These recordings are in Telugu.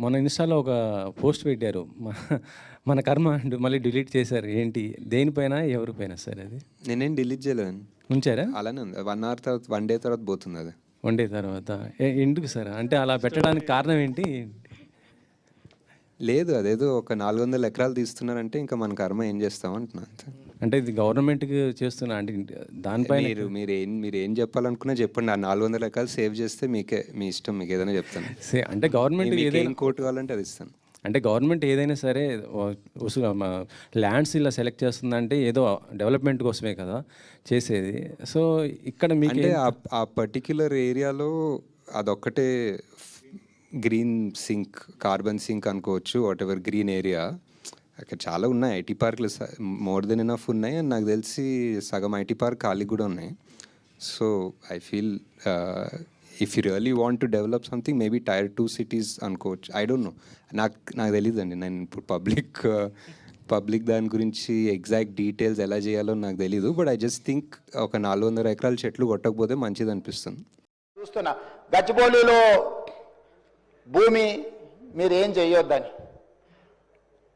మన ఇన్స్టాలో ఒక పోస్ట్ పెట్టారు. మన కర్మ అంటూ మళ్ళీ డిలీట్ చేశారు. ఏంటి? దేనిపైన ఎవరిపైన సార్ అది? నేనేం డిలీట్ చేయలేను. ఉంచారా? అలానే ఉంది. వన్ అవర్ తర్వాత వన్ డే తర్వాత పోతుంది అది. వన్ డే తర్వాత. ఎందుకు సార్? అంటే అలా పెట్టడానికి కారణం ఏంటి? లేదు అదేదో ఒక నాలుగు వందల ఎకరాలు తీస్తున్నారంటే ఇంకా మన కర్మ ఏం చేస్తాం అంటున్నా అంతే. అంటే ఇది గవర్నమెంట్కి చేస్తున్నా అంటే దానిపైన మీరు మీరు ఏం మీరు ఏం చెప్పాలనుకున్నా చెప్పండి. ఆ నాలుగు వందల ఎకరాలు సేవ్ చేస్తే మీకే మీ ఇష్టం మీకు ఏదైనా చెప్తాను. సే- అంటే గవర్నమెంట్ ఏదైనా కోర్టు కావాలంటే అది ఇస్తాను. అంటే గవర్నమెంట్ ఏదైనా సరే ల్యాండ్స్ ఇలా సెలెక్ట్ చేస్తుందంటే ఏదో డెవలప్మెంట్ కోసమే కదా చేసేది. సో ఇక్కడ మీకు ఆ పర్టిక్యులర్ ఏరియాలో అదొక్కటే గ్రీన్ సింక్ కార్బన్ సింక్ అనుకోవచ్చు వాట్ ఎవర్ గ్రీన్ ఏరియా. అక్కడ చాలా ఉన్నాయి. ఐటీ పార్క్లు మోర్ దెన్ ఎనఫ్ ఉన్నాయి. అండ్ నాకు తెలిసి సగం ఐటీ పార్క్ ఖాళీ కూడా ఉన్నాయి. So I feel if you really want to develop something maybe tier two cities అనుకోవచ్చు. I don't know. నాకు నాకు తెలియదు అండి నేను ఇప్పుడు పబ్లిక్ పబ్లిక్ దాని గురించి ఎగ్జాక్ట్ డీటెయిల్స్ ఎలా చేయాలో నాకు తెలీదు. బట్ ఐ జస్ట్ థింక్ ఒక నాలుగు వందల ఎకరాల చెట్లు కొట్టకపోతే మంచిది అనిపిస్తుంది. చూస్తున్నా. గచ్చిబౌలిలో భూమి మీరు ఏం చేయొద్దని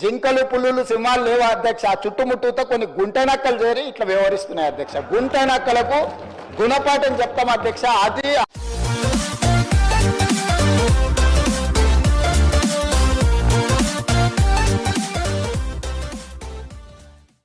జింకలు పులులు సింహాలు లేవు అధ్యక్ష? ఆ చుట్టుముట్టుతో కొన్ని గుంట నక్కలు చేరి ఇట్లా వ్యవహరిస్తున్నాయి అధ్యక్ష. గుంట నక్కలకు గుణపాఠం చెప్తాం అధ్యక్ష. అది